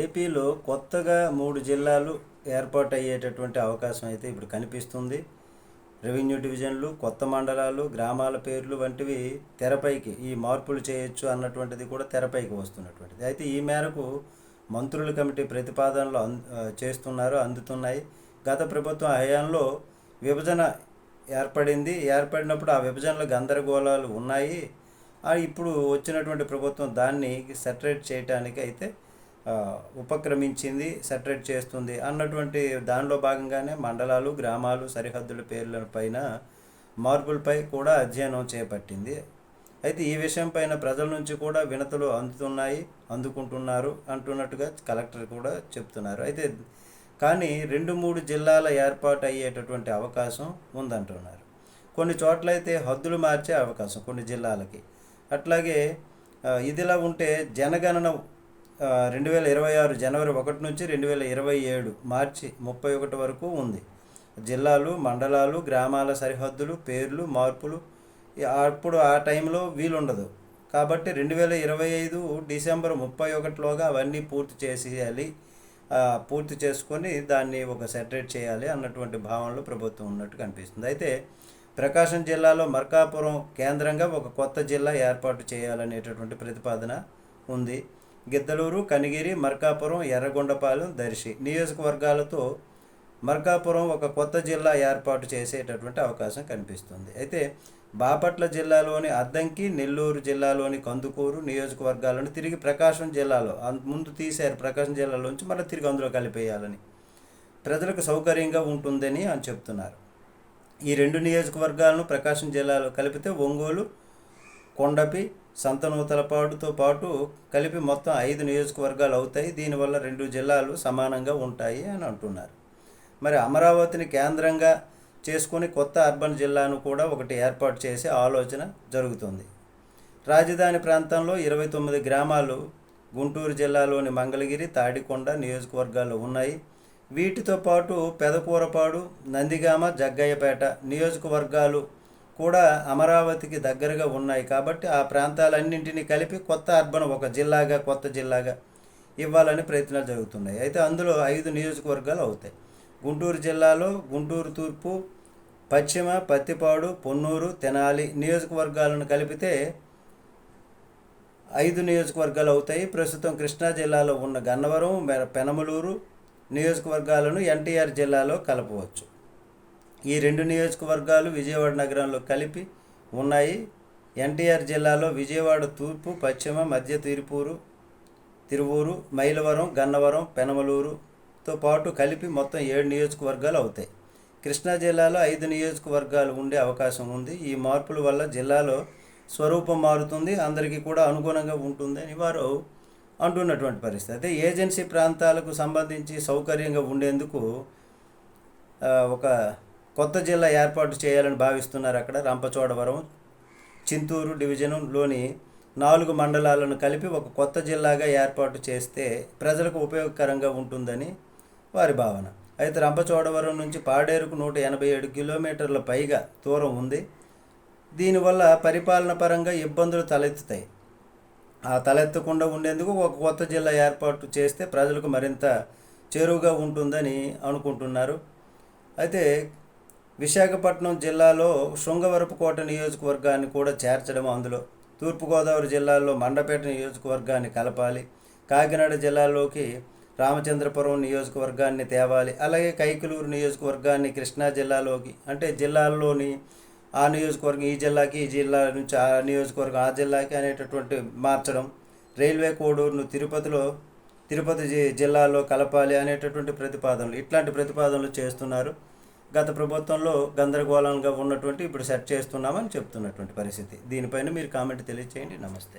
ఏపీలో కొత్తగా మూడు జిల్లాలు ఏర్పాటు అయ్యేటటువంటి అవకాశం అయితే ఇప్పుడు కనిపిస్తుంది. రెవెన్యూ డివిజన్లు కొత్త మండలాలు గ్రామాల పేర్లు వంటివి తెరపైకి ఈ మార్పులు చేయొచ్చు అన్నటువంటిది కూడా తెరపైకి వస్తున్నటువంటిది. అయితే ఈ మేరకు మంత్రుల కమిటీ ప్రతిపాదనలు అన్ చేస్తున్నారు అందుతున్నాయి. గత ప్రభుత్వం హయాంలో విభజన ఏర్పడింది. ఏర్పడినప్పుడు ఆ విభజనలో గందరగోళాలు ఉన్నాయి. ఆ ఇప్పుడు వచ్చినటువంటి ప్రభుత్వం దాన్ని సెటరేట్ చేయటానికి అయితే ఉపక్రమించింది సెటరేట్ చేస్తుంది అన్నటువంటి దానిలో భాగంగానే మండలాలు గ్రామాలు సరిహద్దుల పేర్ల పైన మార్పులపై కూడా అధ్యయనం చేపట్టింది. అయితే ఈ విషయం పైన ప్రజల నుంచి కూడా వినతులు అందుతున్నాయి అందుకుంటున్నారు అంటున్నట్టుగా కలెక్టర్ కూడా చెప్తున్నారు. అయితే కానీ రెండు మూడు జిల్లాల ఏర్పాటు అయ్యేటటువంటి అవకాశం ఉందంటున్నారు. కొన్ని చోట్లయితే హద్దులు మార్చే అవకాశం కొన్ని జిల్లాలకి. అట్లాగే ఇదిలా ఉంటే జనగణన రెండు వేల ఇరవై ఆరు జనవరి ఒకటి నుంచి రెండు వేల ఇరవై ఏడు మార్చి ముప్పై ఒకటి వరకు ఉంది. జిల్లాలు మండలాలు గ్రామాల సరిహద్దులు పేర్లు మార్పులు అప్పుడు ఆ టైంలో వీలుండదు. కాబట్టి రెండు వేల ఇరవై ఐదు డిసెంబర్ ముప్పై ఒకటిలోగా అవన్నీ పూర్తి చేసేయాలి. పూర్తి చేసుకొని దాన్ని ఒక సెటరేట్ చేయాలి అన్నటువంటి భావనలో ప్రభుత్వం ఉన్నట్టు కనిపిస్తుంది. అయితే ప్రకాశం జిల్లాలో మర్కాపురం కేంద్రంగా ఒక కొత్త జిల్లా ఏర్పాటు చేయాలనేటటువంటి ప్రతిపాదన ఉంది. గిద్దలూరు కనిగిరి మర్కాపురం ఎర్రగొండపాలెం దర్శి నియోజకవర్గాలతో మర్కాపురం ఒక కొత్త జిల్లా ఏర్పాటు చేసేటటువంటి అవకాశం కనిపిస్తుంది. అయితే బాపట్ల జిల్లాలోని అద్దంకి నెల్లూరు జిల్లాలోని కందుకూరు నియోజకవర్గాలను తిరిగి ప్రకాశం జిల్లాలో అంత ముందు తీశారు ప్రకాశం జిల్లాలోంచి మళ్ళీ తిరిగి అందులో కలిపేయాలని ప్రజలకు సౌకర్యంగా ఉంటుందని అని చెప్తున్నారు. ఈ రెండు నియోజకవర్గాలను ప్రకాశం జిల్లాలో కలిపితే ఒంగోలు కొండపి సంతనూతలపాడుతో పాటు కలిపి మొత్తం ఐదు నియోజకవర్గాలు అవుతాయి. దీనివల్ల రెండు జిల్లాలు సమానంగా ఉంటాయి అని అంటున్నారు. మరి అమరావతిని కేంద్రంగా చేసుకుని కొత్త అర్బన్ జిల్లాను కూడా ఒకటి ఏర్పాటు చేసే ఆలోచన జరుగుతుంది. రాజధాని ప్రాంతంలో ఇరవై తొమ్మిది గ్రామాలు గుంటూరు జిల్లాలోని మంగళగిరి తాడికొండ నియోజకవర్గాలు ఉన్నాయి. వీటితో పాటు పెదకూరపాడు నందిగామ జగ్గయ్యపేట నియోజకవర్గాలు కూడా అమరావతికి దగ్గరగా ఉన్నాయి కాబట్టి ఆ ప్రాంతాలన్నింటినీ కలిపి కొత్త అర్బన్ ఒక జిల్లాగా కొత్త జిల్లాగా ఇవ్వాలని ప్రయత్నాలు జరుగుతున్నాయి. అయితే అందులో ఐదు నియోజకవర్గాలు అవుతాయి. గుంటూరు జిల్లాలో గుంటూరు తూర్పు పశ్చిమ పత్తిపాడు పొన్నూరు తెనాలి నియోజకవర్గాలను కలిపితే ఐదు నియోజకవర్గాలు అవుతాయి. ప్రస్తుతం కృష్ణా జిల్లాలో ఉన్న గన్నవరం పెనమలూరు నియోజకవర్గాలను ఎన్టీఆర్ జిల్లాలో కలపవచ్చు. ఈ రెండు నియోజకవర్గాలు విజయవాడ నగరంలో కలిపి ఉన్నాయి. ఎన్టీఆర్ జిల్లాలో విజయవాడ తూర్పు పశ్చిమ మధ్య తిరుపూరు తిరువూరు మైలవరం గన్నవరం పెనమలూరుతో పాటు కలిపి మొత్తం ఏడు నియోజకవర్గాలు అవుతాయి. కృష్ణా జిల్లాలో ఐదు నియోజకవర్గాలు ఉండే అవకాశం ఉంది. ఈ మార్పుల వల్ల జిల్లాలో స్వరూపం మారుతుంది. అందరికీ కూడా అనుగుణంగా ఉంటుందని వారు అంటున్నటువంటి పరిస్థితి. అయితే ఏజెన్సీ ప్రాంతాలకు సంబంధించి సౌకర్యంగా ఉండేందుకు ఒక కొత్త జిల్లా ఏర్పాటు చేయాలని భావిస్తున్నారు అక్కడ రంపచోడవరం చింతూరు డివిజన్లోని నాలుగు మండలాలను కలిపి ఒక కొత్త జిల్లాగా ఏర్పాటు చేస్తే ప్రజలకు ఉపయోగకరంగా ఉంటుందని వారి భావన. అయితే రంపచోడవరం నుంచి పాడేరుకు నూట ఎనభై ఏడు కిలోమీటర్ల పైగా దూరం ఉంది. దీనివల్ల పరిపాలన పరంగా ఇబ్బందులు తలెత్తుతాయి. ఆ తలెత్తకుండా ఉండేందుకు ఒక కొత్త జిల్లా ఏర్పాటు చేస్తే ప్రజలకు మరింత చేరువుగా ఉంటుందని అనుకుంటున్నారు. అయితే విశాఖపట్నం జిల్లాలో శృంగవరపుకోట నియోజకవర్గాన్ని కూడా చేర్చడం అందులో. తూర్పుగోదావరి జిల్లాలో మండపేట నియోజకవర్గాన్ని కలపాలి. కాకినాడ జిల్లాలోకి రామచంద్రపురం నియోజకవర్గాన్ని తేవాలి. అలాగే కైకలూరు నియోజకవర్గాన్ని కృష్ణా జిల్లాలోకి అంటే జిల్లాల్లోని ఆ నియోజకవర్గం ఈ జిల్లాకి ఈ జిల్లా నుంచి ఆ నియోజకవర్గం ఆ జిల్లాకి అనేటటువంటి మార్చడం. రైల్వే కోడూరును తిరుపతిలో తిరుపతి జి- జిల్లాలో కలపాలి అనేటటువంటి ప్రతిపాదనలు ఇట్లాంటి ప్రతిపాదనలు చేస్తున్నారు. గత ప్రభుత్వంలో గందరగోళంగా ఉన్నటువంటి ఇప్పుడు సెట్ చేస్తున్నామని చెప్తున్నటువంటి పరిస్థితి. దీనిపైన మీరు కామెంట్ తెలియచేయండి. నమస్తే.